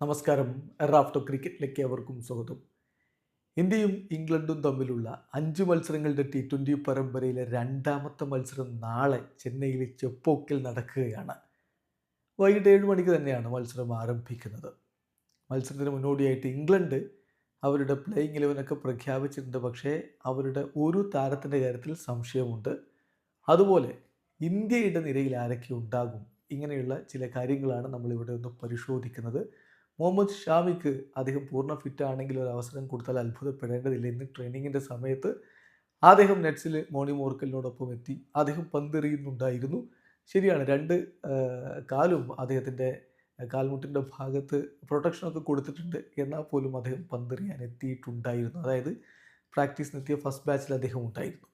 നമസ്കാരം. റാഫ്റ്റോ ക്രിക്കറ്റിലേക്ക് അവർക്കും സ്വാഗതം. ഇന്ത്യയും ഇംഗ്ലണ്ടും തമ്മിലുള്ള അഞ്ച് മത്സരങ്ങളുടെ ടി ട്വന്റി പരമ്പരയിലെ രണ്ടാമത്തെ മത്സരം നാളെ ചെന്നൈയിലെ ചെപ്പോക്കിൽ നടക്കുകയാണ്. വൈകിട്ട് ഏഴ് മണിക്ക് തന്നെയാണ് മത്സരം ആരംഭിക്കുന്നത്. മത്സരത്തിന് മുന്നോടിയായിട്ട് ഇംഗ്ലണ്ട് അവരുടെ പ്ലേയിങ് ഇലവനൊക്കെ പ്രഖ്യാപിച്ചിട്ടുണ്ട്. പക്ഷേ അവരുടെ ഒരു താരത്തിന്റെ കാര്യത്തിൽ സംശയമുണ്ട്. അതുപോലെ ഇന്ത്യയുടെ നിരയിൽ ആരൊക്കെ ഉണ്ടാകും? ഇങ്ങനെയുള്ള ചില കാര്യങ്ങളാണ് നമ്മളിവിടെ ഒന്ന് പരിശോധിക്കുന്നത്. മുഹമ്മദ് ഷാമിക്ക് അദ്ദേഹം പൂർണ ഫിറ്റ് ആണെങ്കിൽ ഒരു അവസരം കൊടുത്താൽ അത്ഭുതപ്പെടേണ്ടതില്ല. ഇന്ന് ട്രെയിനിങ്ങിന്റെ സമയത്ത് അദ്ദേഹം നെറ്റ്സിൽ മോണി മോർക്കലിനോടൊപ്പം എത്തി. അദ്ദേഹം പന്തെറിയുന്നുണ്ടായിരുന്നു. ശരിയാണ് രണ്ട് കാലും അദ്ദേഹത്തിന്റെ കാൽമുട്ടിന്റെ ഭാഗത്ത് പ്രൊട്ടക്ഷനൊക്കെ കൊടുത്തിട്ടുണ്ട്. എന്നാൽ പോലും അദ്ദേഹം പന്തെറിയാൻ എത്തിയിട്ടുണ്ടായിരുന്നു. അതായത് പ്രാക്ടീസിനെത്തിയ ഫസ്റ്റ് ബാച്ചിൽ അദ്ദേഹം ഉണ്ടായിരുന്നു.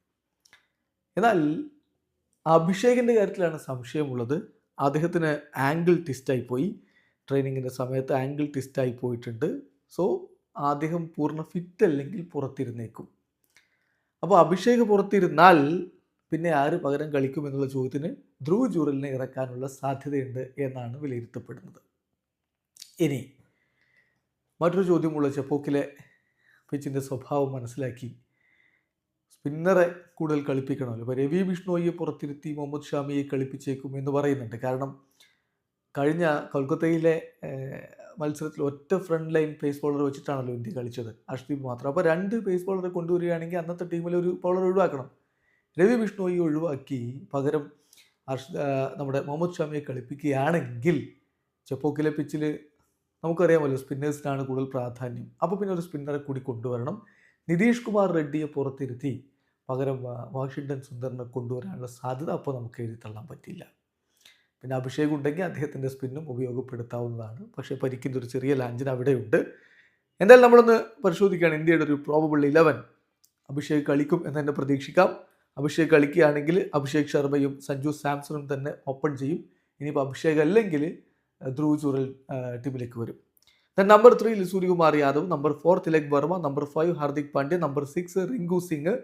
എന്നാൽ അഭിഷേകിന്റെ കാര്യത്തിലാണ് സംശയമുള്ളത്. അദ്ദേഹത്തിന് ആംഗിൾ ട്വിസ്റ്റായി പോയി. ട്രെയിനിങ്ങിന്റെ സമയത്ത് ആംഗിൾ ട്വിസ്റ്റായി പോയിട്ടുണ്ട്. സോ അദ്ദേഹം പൂർണ ഫിറ്റ് അല്ലെങ്കിൽ പുറത്തിരുന്നേക്കും. അപ്പോൾ അഭിഷേക് പുറത്തിരുന്നാൽ പിന്നെ ആര് പകരം കളിക്കുമെന്നുള്ള ചോദ്യത്തിന് ധ്രുവ് ജൂറലിനെ ഇറക്കാനുള്ള സാധ്യതയുണ്ട് എന്നാണ് വിലയിരുത്തപ്പെടുന്നത്. ഇനി മറ്റൊരു ചോദ്യം ഉള്ള ചെപ്പോക്കിലെ പിച്ചിന്റെ സ്വഭാവം മനസ്സിലാക്കി. സ്പിന്നറെ കൂടുതൽ കളിപ്പിക്കണമല്ലോ. ഇപ്പോൾ രവി ബിഷ്ണോയെ പുറത്തിരുത്തി മുഹമ്മദ് ഷാമിയെ കളിപ്പിച്ചേക്കും എന്ന് പറയുന്നുണ്ട്. കാരണം കഴിഞ്ഞ കൊൽക്കത്തയിലെ മത്സരത്തിൽ ഒറ്റ ഫ്രണ്ട് ലൈൻ പേസ് ബോളർ വെച്ചിട്ടാണല്ലോ ഇന്ത്യ കളിച്ചത്. അഷ്ദീപ് മാത്രം. അപ്പോൾ രണ്ട് പേസ് ബോളറെ കൊണ്ടുവരികയാണെങ്കിൽ അന്നത്തെ ടീമിൽ ഒരു ബോളർ ഒഴിവാക്കണം. രവി ബിഷ്ണോയെ ഒഴിവാക്കി. പകരം അർഷ് നമ്മുടെ മുഹമ്മദ് ഷാമിയെ കളിപ്പിക്കുകയാണെങ്കിൽ ചെപ്പോക്കിലെ പിച്ചിൽ നമുക്കറിയാമല്ലോ സ്പിന്നേഴ്സിനാണ് കൂടുതൽ പ്രാധാന്യം. അപ്പോൾ പിന്നെ ഒരു സ്പിന്നറെ കൂടി കൊണ്ടുവരണം. നിതീഷ് കുമാർ റെഡ്ഡിയെ പുറത്തിരുത്തി പകരം വാഷിങ്ടൺ സുന്ദറിനെ കൊണ്ടുവരാനുള്ള സാധ്യത അപ്പോൾ നമുക്ക് എഴുതി തള്ളാൻ പറ്റില്ല പിന്നെ അഭിഷേക് ഉണ്ടെങ്കിൽ അദ്ദേഹത്തിന്റെ സ്പിന്നും ഉപയോഗപ്പെടുത്താവുന്നതാണ്. പക്ഷേ പരിക്കിന്റെ ഒരു ചെറിയ ലാഞ്ചിന് അവിടെയുണ്ട്. എന്തായാലും നമ്മളൊന്ന് പരിശോധിക്കുകയാണ്. ഇന്ത്യയുടെ ഒരു പ്രോബബിൾ ഇലവൻ അഭിഷേക് കളിക്കും എന്ന് തന്നെ പ്രതീക്ഷിക്കാം. അഭിഷേക് കളിക്കുകയാണെങ്കിൽ അഭിഷേക് ശർമ്മയും സഞ്ജു സാംസണും തന്നെ ഓപ്പൺ ചെയ്യും. ഇനിയിപ്പോൾ അഭിഷേക് അല്ലെങ്കിൽ ധ്രുവ് ചൂറൽ ടീമിലേക്ക് വരും. ദെൻ നമ്പർ ത്രീയിൽ Suryakumar Yadav number four Tilak Varma number five Hardik Pandya number six Rinku Singh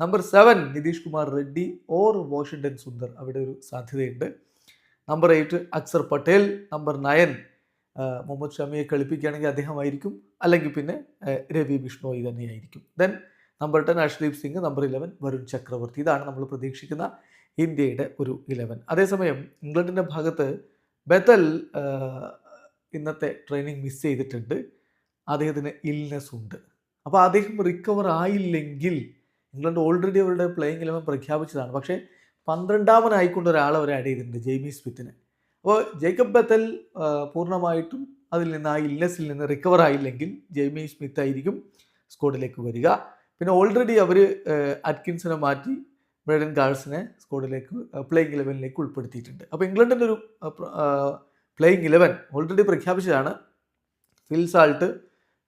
number seven Nitish Kumar Reddy or Washington Sundar. അവിടെ ഒരു സാധ്യതയുണ്ട്. Number eight Axar Patel number nine Muhammad ഷമിയെ കളിപ്പിക്കുകയാണെങ്കിൽ അദ്ദേഹമായിരിക്കും. അല്ലെങ്കിൽ പിന്നെ രവി ബിഷ്ണോയി തന്നെയായിരിക്കും. Then number ten Arshdeep Singh number eleven Varun Chakravarthy. ഇതാണ് നമ്മൾ പ്രതീക്ഷിക്കുന്ന ഇന്ത്യയുടെ ഒരു ഇലവൻ അതേസമയം ഇംഗ്ലണ്ടിന്റെ ഭാഗത്ത് ബെത്തൽ ഇന്നത്തെ ട്രെയിനിങ് മിസ് ചെയ്തിട്ടുണ്ട്. അദ്ദേഹത്തിന് ഇൽനെസ് ഉണ്ട്. അപ്പോൾ അദ്ദേഹം റിക്കവർ ആയില്ലെങ്കിൽ ഇംഗ്ലണ്ട് ഓൾറെഡി അവരുടെ പ്ലേയിങ് ഇലവൻ പ്രഖ്യാപിച്ചതാണ്. പക്ഷേ പന്ത്രണ്ടാമനായിക്കൊണ്ട് ഒരാളെ അവർ ആഡ് ചെയ്തിട്ടുണ്ട് ജെയ്മി സ്മിത്തിനെ. അപ്പോൾ ജേക്കബ് ബത്തൽ പൂർണമായിട്ടും അതിൽ നിന്ന് ആ ഇല്ലസിൽ നിന്ന് റിക്കവർ ആയില്ലെങ്കിൽ ജെയ്മി സ്മിത്ത് ആയിരിക്കും സ്കോഡിലേക്ക് വരിക. പിന്നെ ഓൾറെഡി അവർ അറ്റ്കിൻസിനെ മാറ്റി ബ്രൈഡൻ ഗാൾസിനെ സ്കോഡിലേക്ക് പ്ലേയിങ് ഇലവനിലേക്ക് ഉൾപ്പെടുത്തിയിട്ടുണ്ട്. അപ്പോൾ ഇംഗ്ലണ്ടിന്റെ ഒരു playing eleven already പ്രഖ്യാപിച്ചതാണ്. Phil Salt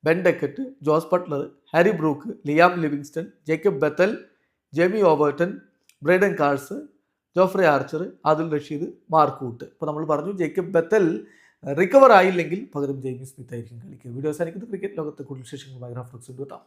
Ben Duckett Jos Buttler Harry Brook Liam Livingstone Jacob Bethell Jamie Overton Brydon Carse Jofra Archer Adil Rashid Mark Wood അപ്പോൾ നമ്മൾ പറഞ്ഞു ജേക്കബ് ബത്തൽ റിക്കവർ ആയില്ലെങ്കിൽ പകരം ജെയ്മി സ്മിത്ത് ആയിരിക്കും കളിക്കുക. വീഡിയോ അവസാനിക്കുന്നത് ക്രിക്കറ്റ് ലോകത്തെ കൂടുതൽ വിശേഷങ്ങളുമായി ഗ്രാഫ്ലക്സ് എത്താം